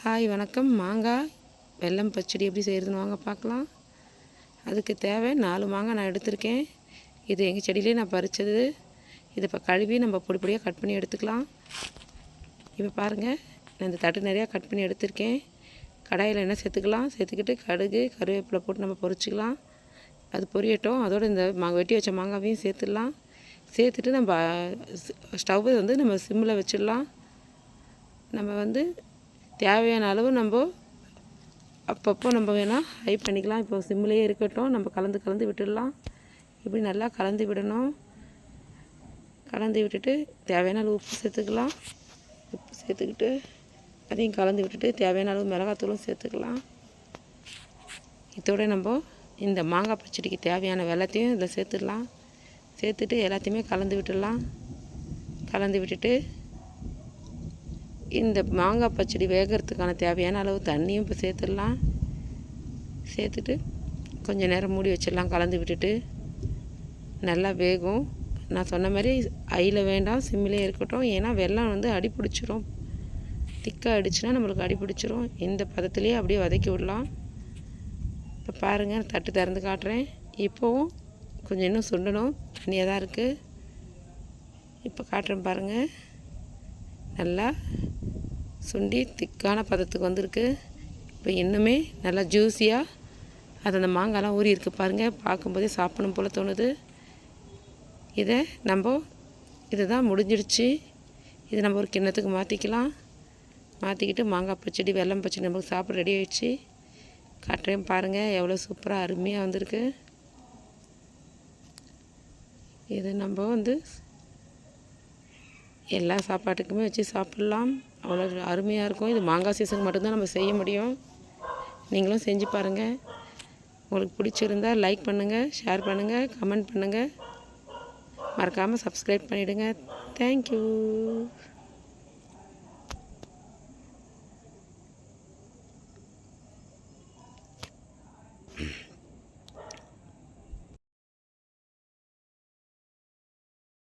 Hi வணக்கம். மாங்காய் வெல்லம் பச்சடி எப்படி செய்கிறதுன்னு வாங்க பார்க்கலாம். அதுக்கு தேவை நாலு மாங்காய் நான் எடுத்திருக்கேன். இது எங்கள் செடியிலே நான் பறித்தது இதை இப்போ கழுவி நம்ம பொடி பொடியாக கட் பண்ணி எடுத்துக்கலாம். இப்போ பாருங்கள் நான் இந்த தட்டு நிறையா கட் பண்ணி எடுத்திருக்கேன். கடாயில் என்ன சேர்த்துக்கலாம். சேர்த்துக்கிட்டு கடுகு கருவேப்பிலை போட்டு நம்ம பொரிச்சிக்கலாம். அது பொரியட்டும். அதோடு இந்த மா வெட்டி வச்ச மாங்காவையும் சேர்த்துடலாம். சேர்த்துட்டு நம்ம ஸ்டவ் வந்து நம்ம சிம்மில் வச்சிடலாம். நம்ம வந்து தேவையான அளவு நம்ம அப்பப்போ நம்ம வேணால் ஹை பண்ணிக்கலாம். இப்போ சிம்லேயே இருக்கட்டும். நம்ம கலந்து கலந்து விட்டுடலாம். இப்படி நல்லா கலந்து விடணும். கலந்து விட்டுட்டு தேவையான அளவு உப்பு சேர்த்துக்கலாம். உப்பு சேர்த்துக்கிட்டு அதையும் கலந்து விட்டுட்டு தேவையான அளவு மிளகாத்தூளும் சேர்த்துக்கலாம். இதோட நம்ம இந்த மாங்காய் பச்சடிக்கு தேவையான வெள்ளத்தையும் இதில் சேர்த்துடலாம். சேர்த்துட்டு எல்லாத்தையுமே கலந்து விட்டுடலாம். கலந்து விட்டுட்டு இந்த மாங்காய் பச்சடி வேகிறதுக்கான தேவையான அளவு தண்ணியும் இப்போ சேர்த்துடலாம். சேர்த்துட்டு கொஞ்சம் நேரம் மூடி வச்சிடலாம். கலந்து விட்டுட்டு நல்லா வேகும். நான் சொன்ன மாதிரி ஐயில் வேண்டாம் சிம்மிலே இருக்கட்டும். ஏன்னா வெள்ளம் வந்து அடி பிடிச்சிரும் திக்காக அடிச்சுன்னா நம்மளுக்கு அடி பிடிச்சிரும் இந்த பதத்துலேயே அப்படியே வதக்கி விடலாம். இப்போ பாருங்கள் தட்டு திறந்து காட்டுறேன். இப்போவும் கொஞ்சம் இன்னும் சுண்டணும். தண்ணியாக தான் இருக்குது இப்போ காட்டுறேன் பாருங்கள் நல்லா சுண்டி திக்கான பதத்துக்கு வந்திருக்கு. இப்போ இன்னுமே நல்லா ஜூஸியாக அது அந்த மாங்காய்லாம் ஊறி இருக்குது பாருங்கள் பார்க்கும்போதே சாப்பிடணும் போல் தோணுது. இதை நம்ம இதுதான் முடிஞ்சிடுச்சு. இதை நம்ம ஒரு கிண்ணத்துக்கு மாற்றிக்கலாம் மாற்றிக்கிட்டு மாங்காய் பச்சடி வெல்லம் பச்சடி நமக்கு சாப்பிட ரெடி ஆகிடுச்சு காட்டுறேன் பாருங்கள் எவ்வளோ சூப்பராக அருமையாக வந்திருக்கு. இது நம்ம வந்து எல்லா சாப்பாட்டுக்குமே வச்சு சாப்பிட்லாம். அவ்வளோ அருமையாக இருக்கும். இது மாங்காய் சீசனுக்கு மட்டும்தான் நம்ம செய்ய முடியும். நீங்களும் செஞ்சு பாருங்கள் உங்களுக்கு பிடிச்சிருந்தா லைக் பண்ணுங்கள் ஷேர் பண்ணுங்கள் கமெண்ட் பண்ணுங்கள் மறக்காமல் சப்ஸ்கிரைப் பண்ணிவிடுங்க தேங்க்யூ Mm.